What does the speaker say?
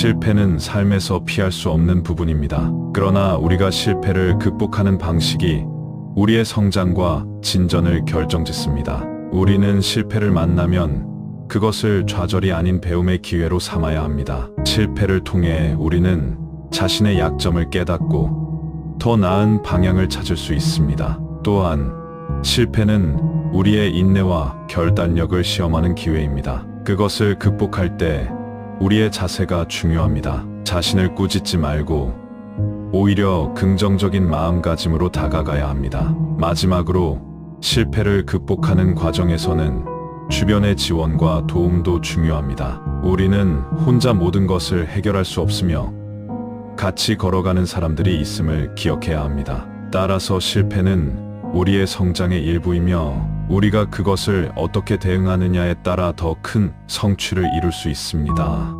실패는 삶에서 피할 수 없는 부분입니다. 그러나 우리가 실패를 극복하는 방식이 우리의 성장과 진전을 결정짓습니다. 우리는 실패를 만나면 그것을 좌절이 아닌 배움의 기회로 삼아야 합니다. 실패를 통해 우리는 자신의 약점을 깨닫고 더 나은 방향을 찾을 수 있습니다. 또한 실패는 우리의 인내와 결단력을 시험하는 기회입니다. 그것을 극복할 때 우리의 자세가 중요합니다. 자신을 꾸짖지 말고 오히려 긍정적인 마음가짐으로 다가가야 합니다. 마지막으로 실패를 극복하는 과정에서는 주변의 지원과 도움도 중요합니다. 우리는 혼자 모든 것을 해결할 수 없으며 같이 걸어가는 사람들이 있음을 기억해야 합니다. 따라서 실패는 우리의 성장의 일부이며 우리가 그것을 어떻게 대응하느냐에 따라 더 큰 성취를 이룰 수 있습니다.